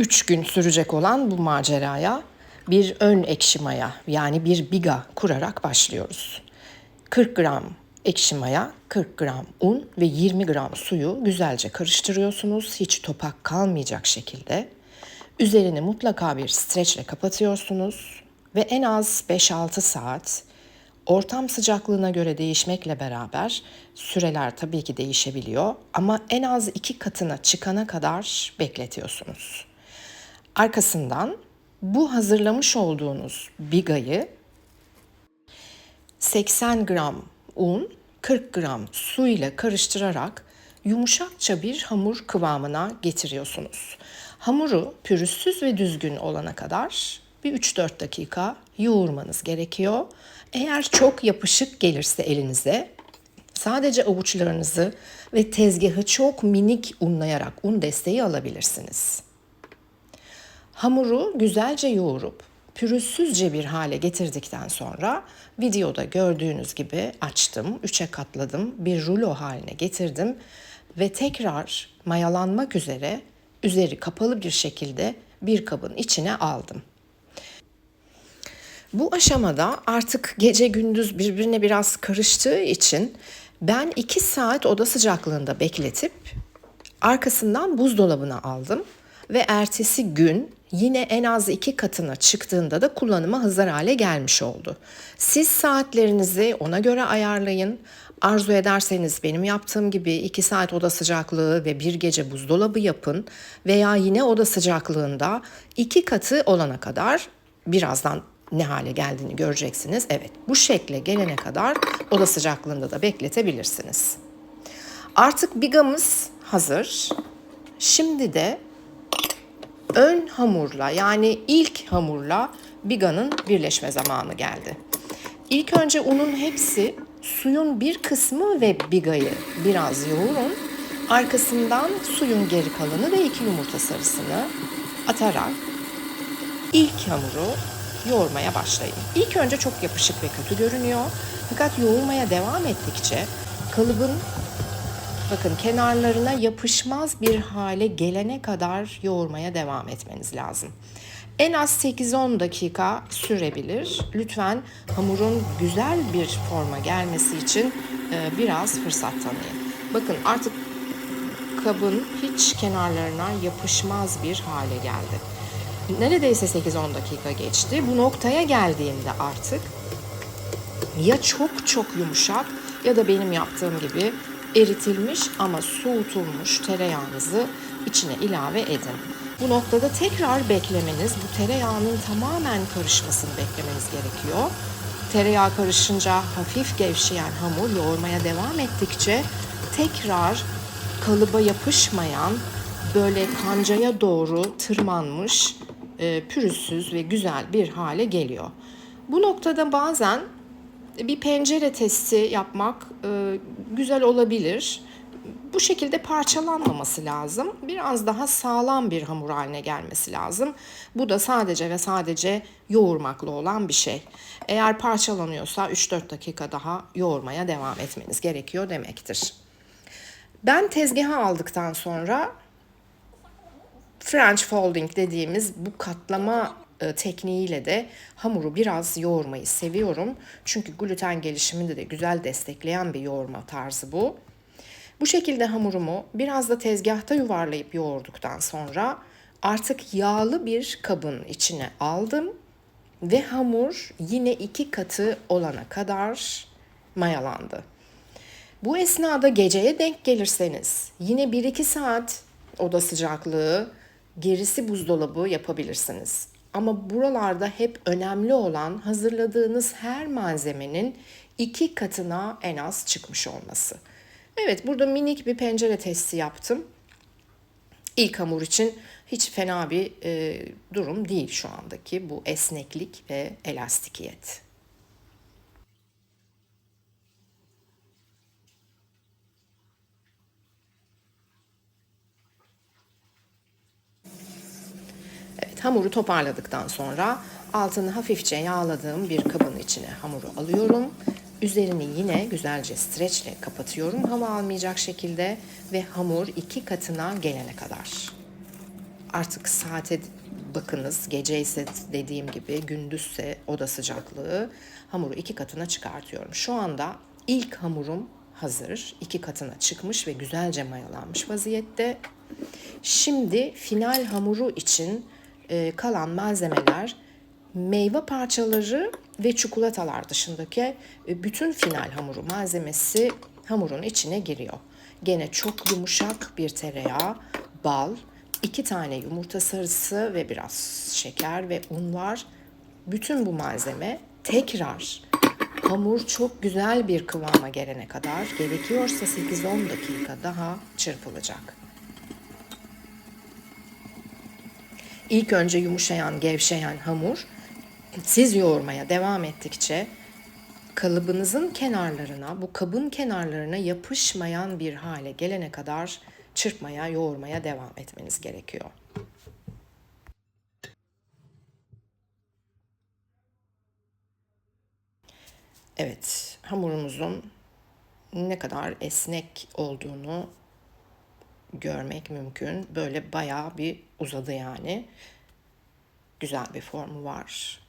3 gün sürecek olan bu maceraya bir ön ekşi maya yani bir biga kurarak başlıyoruz. 40 gram ekşi maya, 40 gram un ve 20 gram suyu güzelce karıştırıyorsunuz. Hiç topak kalmayacak şekilde. Üzerini mutlaka bir streçle kapatıyorsunuz ve en az 5-6 saat ortam sıcaklığına göre değişmekle beraber süreler tabii ki değişebiliyor ama en az iki katına çıkana kadar bekletiyorsunuz. Arkasından bu hazırlamış olduğunuz bigayı 80 gram un, 40 gram su ile karıştırarak yumuşakça bir hamur kıvamına getiriyorsunuz. Hamuru pürüzsüz ve düzgün olana kadar bir 3-4 dakika yoğurmanız gerekiyor. Eğer çok yapışık gelirse elinize sadece avuçlarınızı ve tezgahı çok minik unlayarak un desteği alabilirsiniz. Hamuru güzelce yoğurup pürüzsüzce bir hale getirdikten sonra videoda gördüğünüz gibi açtım, üçe katladım, bir rulo haline getirdim ve tekrar mayalanmak üzere üzeri kapalı bir şekilde bir kabın içine aldım. Bu aşamada artık gece gündüz birbirine biraz karıştığı için ben 2 saat oda sıcaklığında bekletip arkasından buzdolabına aldım ve ertesi gün yine en az iki katına çıktığında da kullanıma hazır hale gelmiş oldu. Siz saatlerinizi ona göre ayarlayın. Arzu ederseniz benim yaptığım gibi 2 saat oda sıcaklığı ve bir gece buzdolabı yapın veya yine oda sıcaklığında iki katı olana kadar birazdan ne hale geldiğini göreceksiniz. Evet bu şekle gelene kadar oda sıcaklığında da bekletebilirsiniz. Artık bigamız hazır. Şimdi de ön hamurla yani ilk hamurla biganın birleşme zamanı geldi. İlk önce unun hepsi suyun bir kısmı ve bigayı biraz yoğurun. Arkasından suyun geri kalanı ve iki yumurta sarısını atarak ilk hamuru yoğurmaya başlayın. İlk önce çok yapışık ve kötü görünüyor. Fakat yoğurmaya devam ettikçe kalıbın bakın kenarlarına yapışmaz bir hale gelene kadar yoğurmaya devam etmeniz lazım. En az 8-10 dakika sürebilir. Lütfen hamurun güzel bir forma gelmesi için e, biraz fırsat tanıyın. Bakın artık kabın hiç kenarlarına yapışmaz bir hale geldi. Neredeyse 8-10 dakika geçti. Bu noktaya geldiğimde artık ya çok çok yumuşak ya da benim yaptığım gibi eritilmiş ama soğutulmuş tereyağınızı içine ilave edin. Bu noktada tekrar beklemeniz, bu tereyağının tamamen karışmasını beklemeniz gerekiyor. Tereyağı karışınca hafif gevşeyen hamur yoğurmaya devam ettikçe tekrar kalıba yapışmayan böyle kancaya doğru tırmanmış e, pürüzsüz ve güzel bir hale geliyor. Bu noktada bazen bir pencere testi yapmak e, güzel olabilir. Bu şekilde parçalanmaması lazım. Biraz daha sağlam bir hamur haline gelmesi lazım. Bu da sadece ve sadece yoğurmakla olan bir şey. Eğer parçalanıyorsa 3-4 dakika daha yoğurmaya devam etmeniz gerekiyor demektir. Ben tezgaha aldıktan sonra French folding dediğimiz bu katlama tekniğiyle de hamuru biraz yoğurmayı seviyorum. Çünkü gluten gelişimini de güzel destekleyen bir yoğurma tarzı bu. Bu şekilde hamurumu biraz da tezgahta yuvarlayıp yoğurduktan sonra artık yağlı bir kabın içine aldım ve hamur yine iki katı olana kadar mayalandı. Bu esnada geceye denk gelirseniz yine 1-2 saat oda sıcaklığı gerisi buzdolabı yapabilirsiniz. Ama buralarda hep önemli olan hazırladığınız her malzemenin iki katına en az çıkmış olması. Evet burada minik bir pencere testi yaptım. İlk hamur için hiç fena bir e, durum değil şu andaki bu esneklik ve elastikiyet. Evet hamuru toparladıktan sonra altını hafifçe yağladığım bir kabın içine hamuru alıyorum. Üzerini yine güzelce streçle kapatıyorum hava almayacak şekilde ve hamur iki katına gelene kadar. Artık saate bakınız. Gece ise dediğim gibi gündüzse oda sıcaklığı. Hamuru iki katına çıkartıyorum. Şu anda ilk hamurum hazır. iki katına çıkmış ve güzelce mayalanmış vaziyette. Şimdi final hamuru için e, kalan malzemeler meyve parçaları ve çikolatalar dışındaki e, bütün final hamuru malzemesi hamurun içine giriyor. Gene çok yumuşak bir tereyağı, bal, iki tane yumurta sarısı ve biraz şeker ve un var. Bütün bu malzeme tekrar hamur çok güzel bir kıvama gelene kadar gerekiyorsa 8-10 dakika daha çırpılacak. İlk önce yumuşayan, gevşeyen hamur siz yoğurmaya devam ettikçe kalıbınızın kenarlarına, bu kabın kenarlarına yapışmayan bir hale gelene kadar çırpmaya, yoğurmaya devam etmeniz gerekiyor. Evet, hamurumuzun ne kadar esnek olduğunu görmek mümkün. Böyle bayağı bir uzadı yani. Güzel bir formu var.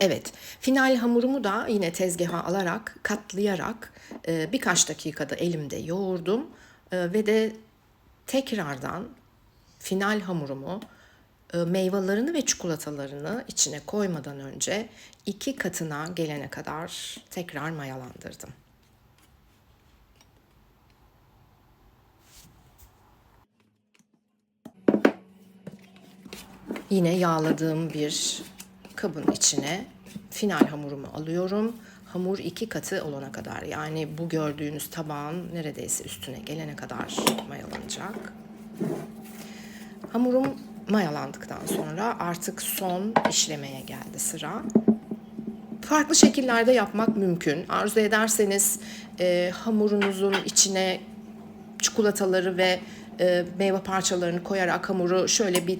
Evet, final hamurumu da yine tezgaha alarak, katlayarak e, birkaç dakikada elimde yoğurdum e, ve de tekrardan final hamurumu meyvelerini ve çikolatalarını içine koymadan önce iki katına gelene kadar tekrar mayalandırdım. Yine yağladığım bir kabın içine final hamurumu alıyorum. Hamur iki katı olana kadar yani bu gördüğünüz tabağın neredeyse üstüne gelene kadar mayalanacak. Hamurum mayalandıktan sonra artık son işlemeye geldi sıra. Farklı şekillerde yapmak mümkün. Arzu ederseniz e, hamurunuzun içine çikolataları ve e, meyve parçalarını koyarak hamuru şöyle bir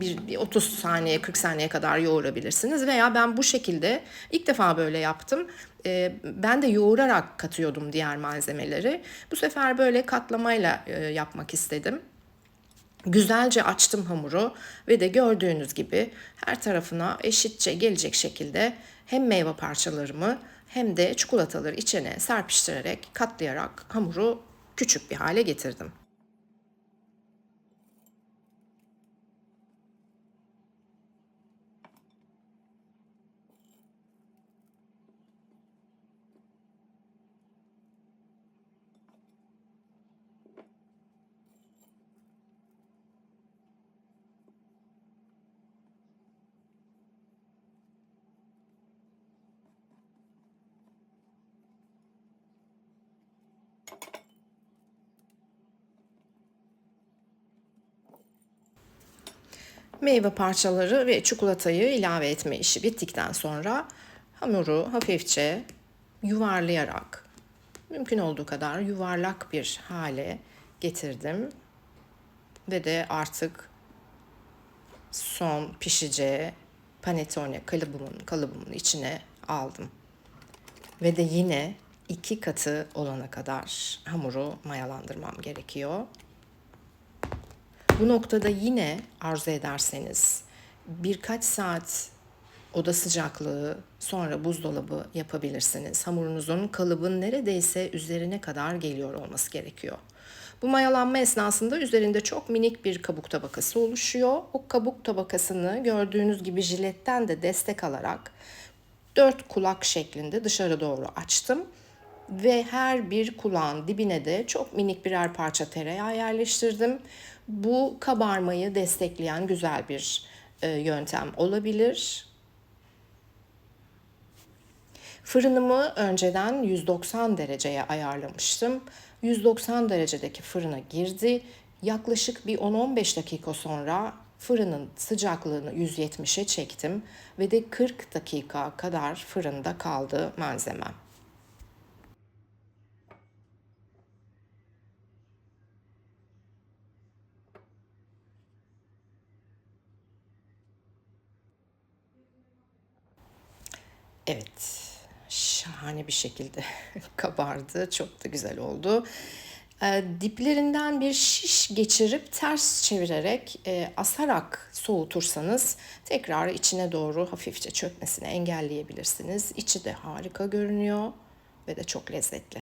bir, bir 30 saniye 40 saniye kadar yoğurabilirsiniz veya ben bu şekilde ilk defa böyle yaptım. E, ben de yoğurarak katıyordum diğer malzemeleri. Bu sefer böyle katlamayla e, yapmak istedim. Güzelce açtım hamuru ve de gördüğünüz gibi her tarafına eşitçe gelecek şekilde hem meyve parçalarımı hem de çikolataları içine serpiştirerek katlayarak hamuru küçük bir hale getirdim. Meyve parçaları ve çikolatayı ilave etme işi bittikten sonra hamuru hafifçe yuvarlayarak mümkün olduğu kadar yuvarlak bir hale getirdim. Ve de artık son pişeceği panettone kalıbımın, kalıbımın içine aldım. Ve de yine iki katı olana kadar hamuru mayalandırmam gerekiyor. Bu noktada yine arzu ederseniz birkaç saat oda sıcaklığı sonra buzdolabı yapabilirsiniz. Hamurunuzun kalıbın neredeyse üzerine kadar geliyor olması gerekiyor. Bu mayalanma esnasında üzerinde çok minik bir kabuk tabakası oluşuyor. O kabuk tabakasını gördüğünüz gibi jiletten de destek alarak dört kulak şeklinde dışarı doğru açtım ve her bir kulağın dibine de çok minik birer parça tereyağı yerleştirdim. Bu kabarmayı destekleyen güzel bir e, yöntem olabilir. Fırınımı önceden 190 dereceye ayarlamıştım. 190 derecedeki fırına girdi. Yaklaşık bir 10-15 dakika sonra fırının sıcaklığını 170'e çektim ve de 40 dakika kadar fırında kaldı malzemem. Evet. şahane bir şekilde kabardı. Çok da güzel oldu. E, diplerinden bir şiş geçirip ters çevirerek e, asarak soğutursanız tekrar içine doğru hafifçe çökmesini engelleyebilirsiniz. İçi de harika görünüyor ve de çok lezzetli.